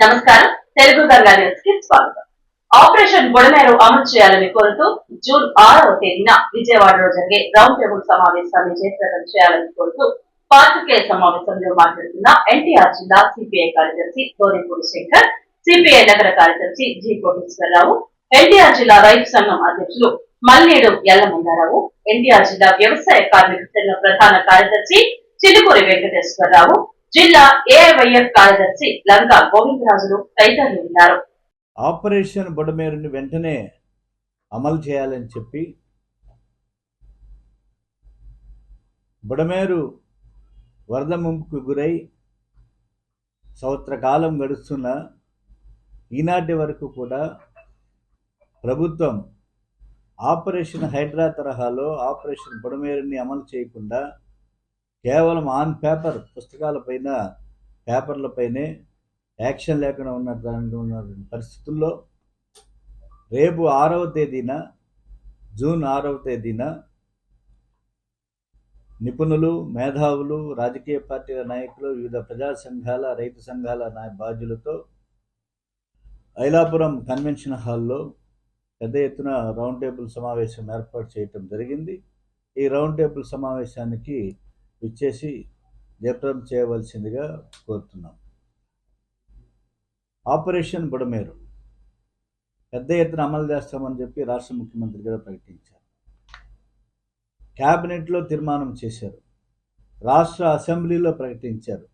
నమస్కారం. తెలుగు గంగా న్యూస్కి స్వాగతం. ఆపరేషన్ బుడమేరు అమలు చేయాలని కోరుతూ జూన్ ఆరవ తేదీన విజయవాడలో జరిగే రౌండ్ టేబుల్ సమావేశాన్ని జయప్రదం చేయాలని కోరుతూ పాత్రికేయ సమావేశంలో మాట్లాడుతున్న ఎన్టీఆర్ జిల్లా సిపిఐ కార్యదర్శి తోరిపూడి శంకర్ సిపిఐ నగర కార్యదర్శి జి కోటేశ్వరరావు ఎన్టీఆర్ జిల్లా రైతు సంఘం అధ్యక్షులు మల్లేడు ఎల్లమంగారావు ఎన్టీఆర్ జిల్లా వ్యవసాయ కార్మిక సంఘం ప్రధాన కార్యదర్శి చిలుకూరి వెంకటేశ్వరరావు జిల్లా ఏఐవైఎఫ్ కార్యదర్శి లంకా గోవిందరాజులు తదితరులు ఉన్నారు ఆపరేషన్ బుడమేరుని వెంటనే అమలు చేయాలని చెప్పి బుడమేరు వరద ముంపుకు గురై సంవత్సర కాలం గడుస్తున్న ఈనాటి వరకు కూడా ప్రభుత్వం ఆపరేషన్ హైడ్రా తరహాలో ఆపరేషన్ బుడమేరుని అమలు చేయకుండా కేవలం ఆన్ పేపర్ పుస్తకాలపైన పేపర్లపైనే యాక్షన్ లేకుండా ఉన్న ఉన్న పరిస్థితుల్లో రేపు ఆరవ తేదీన జూన్ ఆరవ తేదీన నిపుణులు మేధావులు రాజకీయ పార్టీల నాయకులు వివిధ ప్రజా సంఘాల రైతు సంఘాల నాయ బాధ్యులతో ఐలాపురం కన్వెన్షన్ హాల్లో పెద్ద ఎత్తున రౌండ్ టేబుల్ సమావేశం ఏర్పాటు చేయటం జరిగింది. ఈ రౌండ్ టేబుల్ సమావేశానికి ఇచ్చేసి జపం చేయవలసిందిగా కోరుతున్నాం. ఆపరేషన్ బుడమేరు. పెద్ద ఎత్తున అమలు చేస్తామని చెప్పి రాష్ట్ర ముఖ్యమంత్రి గారు ప్రకటించారు. క్యాబినెట్లో తీర్మానం చేశారు. రాష్ట్ర అసెంబ్లీలో ప్రకటించారు.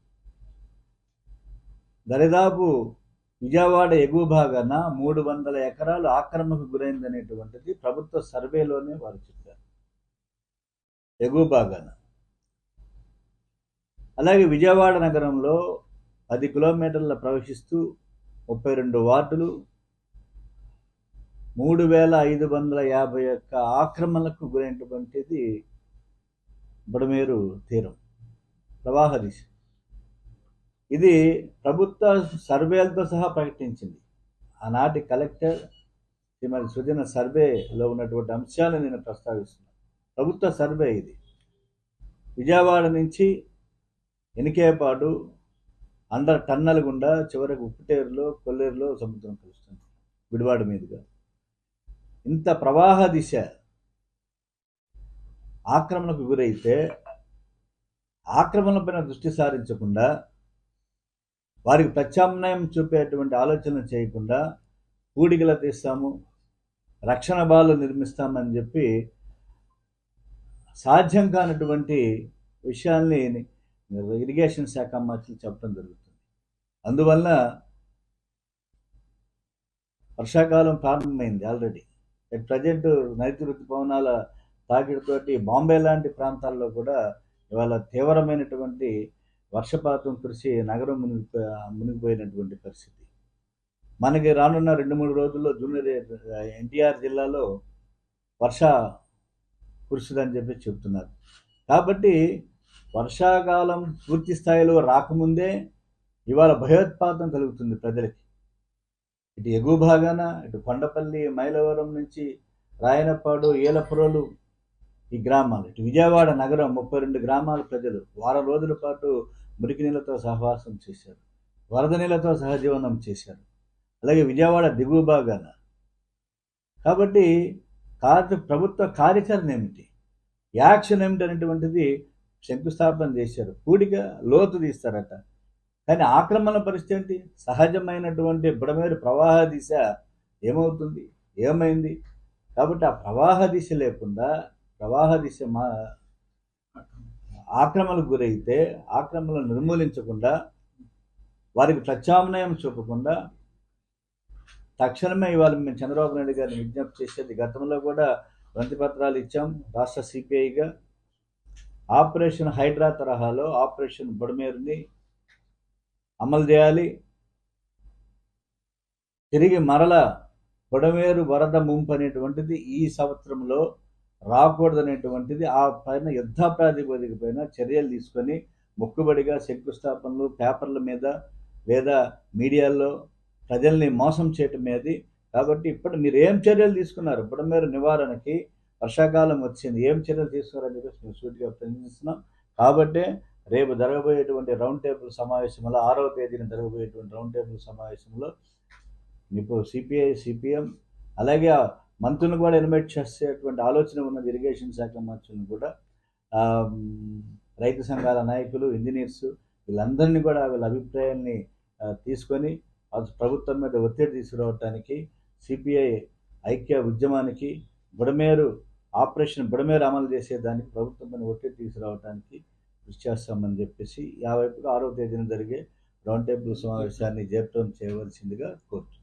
దరిదాపు విజయవాడ ఎగువ భాగాన మూడు వందల ఎకరాలు ఆక్రమణకు గురైందనేటువంటిది ప్రభుత్వ సర్వేలోనే వారు చెప్పారు. ఎగువ భాగాన. అలాగే విజయవాడ నగరంలో పది కిలోమీటర్ల ప్రవేశిస్తూ ముప్పై రెండు వార్డులు మూడు వేల ఐదు వందల యాభై ఒక్క ఆక్రమణలకు గురైనటువంటిది బుడమేరు తీరం ప్రవాహ దిశ. ఇది ప్రభుత్వ సర్వేలతో సహా ప్రకటించింది. ఆనాటి కలెక్టర్ శ్రీమతి సుజన సర్వేలో ఉన్నటువంటి అంశాలను నేను ప్రస్తావిస్తున్నాను. ప్రభుత్వ సర్వే ఇది. విజయవాడ నుంచి ఎనికేపాడు అందరు టన్నల్ గుండా చివరికి ఉప్పుటేరులో కొల్లేరులో సముద్రం కలుస్తుంది గుడివాడ మీదుగా. ఇంత ప్రవాహ దిశ ఆక్రమణకు గురైతే ఆక్రమణపైన దృష్టి సారించకుండా వారికి ప్రత్యామ్నాయం చూపేటువంటి ఆలోచన చేయకుండా కూడికల తీస్తాము రక్షణ బాలు నిర్మిస్తామని చెప్పి సాధ్యం కానటువంటి విషయాల్ని ఇరిగేషన్ శాఖ మంత్రులు చెప్పడం జరుగుతుంది. అందువల్ల వర్షాకాలం ప్రారంభమైంది ఆల్రెడీ అట్ ప్రజెంట్ నైరుతి ఋతుపవనాల తాకిడితోటి బాంబే లాంటి ప్రాంతాల్లో కూడా ఇవాళ తీవ్రమైనటువంటి వర్షపాతం కురిసి నగరం మునిగి మునిగిపోయినటువంటి పరిస్థితి. మనకి రానున్న రెండు మూడు రోజుల్లో జూనియర్ ఎన్టీఆర్ జిల్లాలో వర్ష కురుస్తుందని చెప్పి చెప్తున్నారు. కాబట్టి వర్షాకాలం పూర్తి స్థాయిలో రాకముందే ఇవాళ భయోత్పాతం కలుగుతుంది ప్రజలకి. ఇటు ఎగువ భాగాన ఇటు కొండపల్లి మైలవరం నుంచి రాయనపాడు ఏలపురలు ఈ గ్రామాలు. ఇటు విజయవాడ నగరం ముప్పై రెండు గ్రామాల ప్రజలు వారం రోజుల పాటు మురికి నీళ్ళతో సహవాసం చేశారు. వరద నీళ్ళతో సహజీవనం చేశారు. అలాగే విజయవాడ దిగువ భాగాన. కాబట్టి కార్య ప్రభుత్వ కార్యాచరణ ఏమిటి? యాక్షన్ ఏమిటి అనేటువంటిది శంకుస్థాపన చేశారు. పూడిగా లోతు తీస్తారట. కానీ ఆక్రమణ పరిస్థితి ఏంటి? సహజమైనటువంటి బుడమేరు ప్రవాహ దిశ ఏమవుతుంది? ఏమైంది? కాబట్టి ఆ ప్రవాహ దిశ లేకుండా ప్రవాహ దిశ మా ఆక్రమణకు గురైతే ఆక్రమణను నిర్మూలించకుండా వారికి ప్రత్యామ్నాయం చూపకుండా తక్షణమే ఇవాళ మేము చంద్రబాబు నాయుడు గారిని విజ్ఞప్తి చేసేది గతంలో కూడా వినతి పత్రాలు ఇచ్చాం. రాష్ట్ర సిపిఐగా ఆపరేషన్ హైడ్రా తరహాలో ఆపరేషన్ బుడమేరుని అమలు చేయాలి. తిరిగి మరల బుడమేరు వరద ముంపు అనేటువంటిది ఈ సంవత్సరంలో రాకూడదనేటువంటిది ఆ పైన యుద్ధ ప్రాతిపదిక పైన చర్యలు తీసుకొని మొక్కుబడిగా శంకుస్థాపనలు పేపర్ల మీద లేదా మీడియాల్లో ప్రజల్ని మోసం చేయటం మీద. కాబట్టి ఇప్పుడు మీరు ఏం చర్యలు తీసుకున్నారు? బుడమేరు నివారణకి వర్షాకాలం వచ్చింది. ఏం చర్యలు తీసుకోవాలని చెప్పేసి మేము సూటిగా ప్రశ్నిస్తున్నాం. కాబట్టి రేపు జరగబోయేటువంటి రౌండ్ టేబుల్ సమావేశంలో ఆరవ తేదీన జరగబోయేటువంటి రౌండ్ టేబుల్ సమావేశంలో ఇప్పుడు సిపిఐ సిపిఎం అలాగే మంత్రులను కూడా ఇన్వైట్ చేసేటువంటి ఆలోచన ఉన్నది ఇరిగేషన్ శాఖ మంత్రులను కూడా రైతు సంఘాల నాయకులు ఇంజనీర్స్ వీళ్ళందరినీ కూడా వీళ్ళ అభిప్రాయాన్ని తీసుకొని ప్రభుత్వం మీద ఒత్తిడి తీసుకురావడానికి సిపిఐ ఐక్య ఉద్యమానికి బుడమేరు ఆపరేషన్ బుడమేర అమలు చేసేదానికి ప్రభుత్వం ఒట్టి ఒత్తిడి తీసుకురావడానికి కృషి చేస్తామని చెప్పేసి ఆ వైపుగా ఆరో తేదీన జరిగే రౌండ్ టేబుల్ సమావేశాన్ని జయప్రదం చేయవలసిందిగా కోరుతున్నాను